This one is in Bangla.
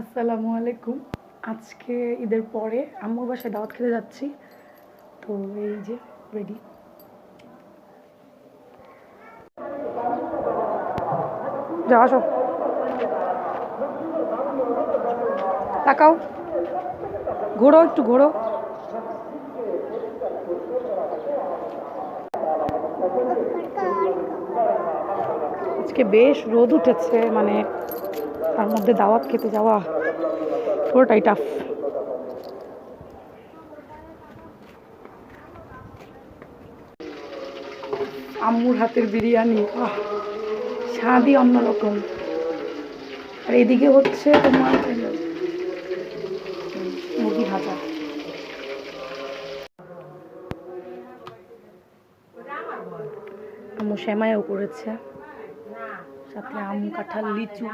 আসসালামু আলাইকুম। আজকে ঈদের পরে আম্মুর বাসায় দাওয়াত খেতে যাচ্ছি। তো এই যে রেডি যা আসো। তাকাও। ঘোরো একটু, ঘোরো। আজকে বেশ রোদ উঠেছে মানে তার মধ্যে দাওয়াত খেতে যাওয়া, পুরোটাই টাফ আম্মুর হাতের বিরিয়ানি, আহ, স্বাদই অন্যরকম। আর এদিকে হচ্ছে তোমার, মুরগি ভাজা। আম্মু সেমাইও করেছে। সাথে আম, কাঁঠাল, লিচু।